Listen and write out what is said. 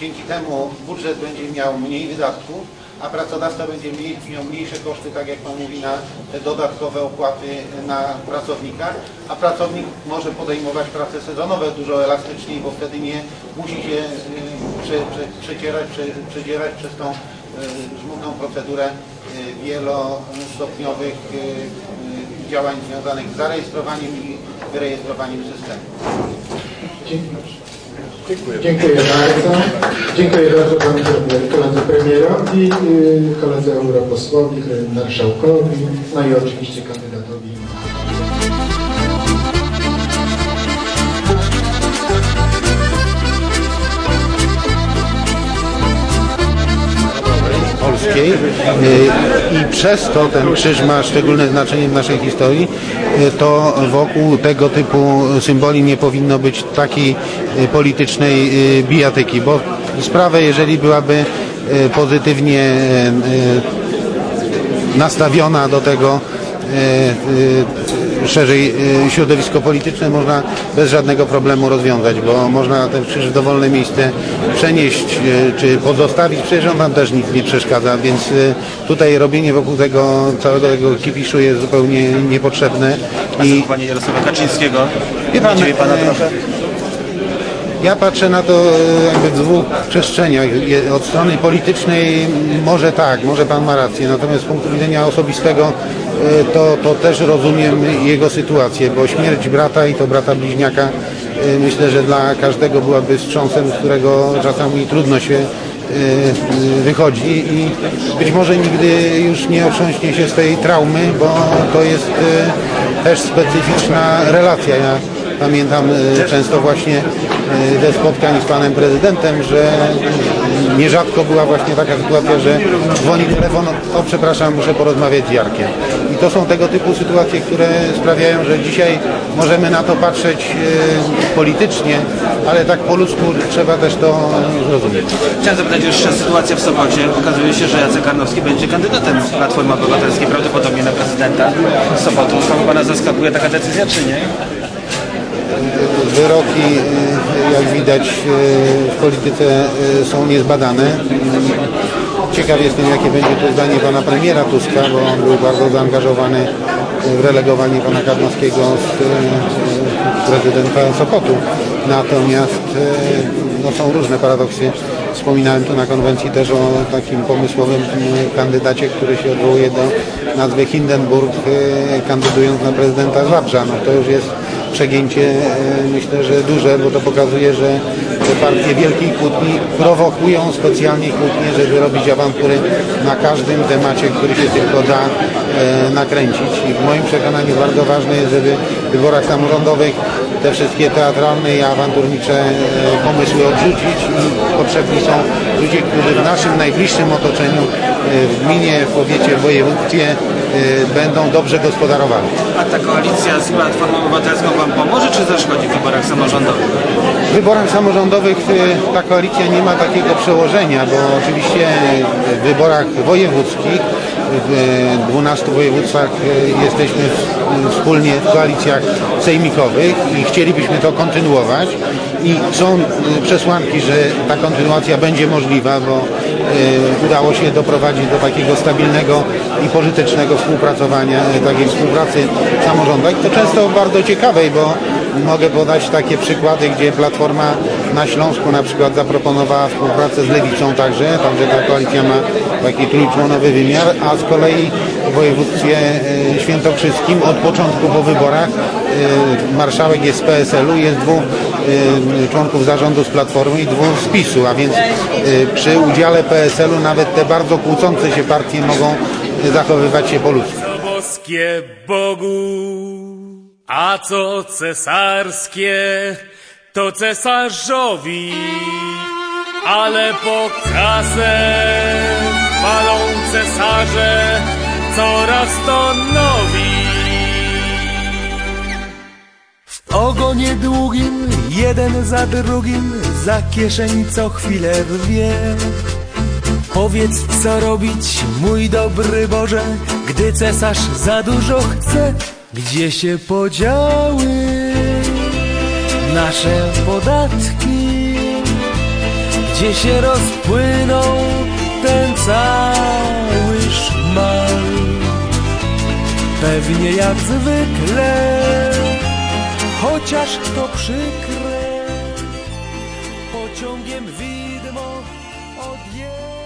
Dzięki temu budżet będzie miał mniej wydatków, a pracodawca będzie miał mniejsze koszty, tak jak Pan mówi, na te dodatkowe opłaty na pracownika, a pracownik może podejmować prace sezonowe dużo elastyczniej, bo wtedy nie musi się y, prze, prze, przecierać, prze, przedzierać przez tą y, żmudną procedurę y, wielostopniowych działań związanych z zarejestrowaniem i wyrejestrowaniem systemu. Dziękuję bardzo. Dziękuję bardzo panu premier- koledze premierowi, y, koledze europosłowi, marszałkowi, no i oczywiście kandydatowi. polskiej y, i przez to ten krzyż ma szczególne znaczenie w naszej historii, y, to wokół tego typu symboli nie powinno być takiej y, politycznej y, bijatyki, bo sprawę, jeżeli byłaby pozytywnie nastawiona do tego szerzej y, środowisko polityczne można bez żadnego problemu rozwiązać, bo można ten krzyż w dowolne miejsce przenieść y, czy pozostawić, przecież on tam też nic nie przeszkadza, więc y, tutaj robienie wokół tego całego tego kipiszu jest zupełnie niepotrzebne i Panie Jarosława Kaczyńskiego, pan, nie dziwi Pana trochę? Ja patrzę na to jakby w dwóch przestrzeniach. Od strony politycznej może tak, może pan ma rację, natomiast z punktu widzenia osobistego to, to też rozumiem jego sytuację, bo śmierć brata i to brata bliźniaka e, myślę, że dla każdego byłaby wstrząsem, z którego czasami trudno się e, e, wychodzi i być może nigdy już nie otrząśnie się z tej traumy, bo to jest e, też specyficzna relacja. Ja Pamiętam e, często właśnie e, ze spotkań z panem prezydentem, że e, nierzadko była właśnie taka sytuacja, że dzwoni telefon, o przepraszam, muszę porozmawiać z Jarkiem. To są tego typu sytuacje, które sprawiają, że dzisiaj możemy na to patrzeć e, politycznie, ale tak po ludzku trzeba też to zrozumieć. Chciałem zapytać jeszcze sytuacja w Sopocie. Okazuje się, że Jacek Karnowski będzie kandydatem Platformy Obywatelskiej, prawdopodobnie na prezydenta Sopotu. Sama Pana zaskakuje taka decyzja, czy nie? Wyroki, y, jak widać, y, w polityce są niezbadane. Ciekaw jestem, jakie będzie to zdanie pana premiera Tuska, bo on był bardzo zaangażowany w relegowanie pana Karnowskiego z y, prezydenta Sopotu. Natomiast y, no, są różne paradoksy. Wspominałem tu na konwencji też o takim pomysłowym y, kandydacie, który się odwołuje do nazwy Hindenburg, kandydując na prezydenta Zabrza. No, to już jest przegięcie e, myślę, że duże, bo to pokazuje, że partie wielkiej kłótni prowokują specjalnie kłótnie, żeby robić awantury na każdym temacie, który się tylko da e, nakręcić. I w moim przekonaniu bardzo ważne jest, żeby wyborach samorządowych te wszystkie teatralne i awanturnicze e, pomysły odrzucić i potrzebni są ludzie, którzy w naszym najbliższym otoczeniu, e, w gminie, w powiecie, w województwie e, będą dobrze gospodarowali. A ta koalicja z Platformą Obywatelską Wam pomoże, czy zaszkodzi w wyborach samorządowych? W wyborach samorządowych ta koalicja nie ma takiego przełożenia, bo oczywiście w wyborach wojewódzkich w 12 województwach jesteśmy wspólnie w koalicjach sejmikowych i chcielibyśmy to kontynuować i są y, przesłanki, że ta kontynuacja będzie możliwa, bo y, udało się doprowadzić do takiego stabilnego i pożytecznego współpracowania, y, takiej współpracy w samorządach. To często bardzo ciekawej, bo Mogę podać takie przykłady, gdzie Platforma na Śląsku na przykład zaproponowała współpracę z Lewicą także, także ta koalicja ma taki trójczłonowy wymiar, a z kolei województwie e, świętokrzyskim od początku po wyborach e, marszałek jest z PSL-u, jest dwóch e, członków zarządu z Platformy i dwóch z PiSu, a więc przy udziale PSL-u nawet te bardzo kłócące się partie mogą zachowywać się po ludzku. Boskie Bogu, a co cesarskie, to cesarzowi, ale po kasę walą cesarze coraz to nowi. W ogonie długim, jeden za drugim, za kieszeń co chwilę rwie. Powiedz, co robić, mój dobry Boże, gdy cesarz za dużo chce, gdzie się podziały nasze podatki, gdzie się rozpłynął Pewnie jak zwykle, chociaż to przykre, pociągiem widmo odjeżdża.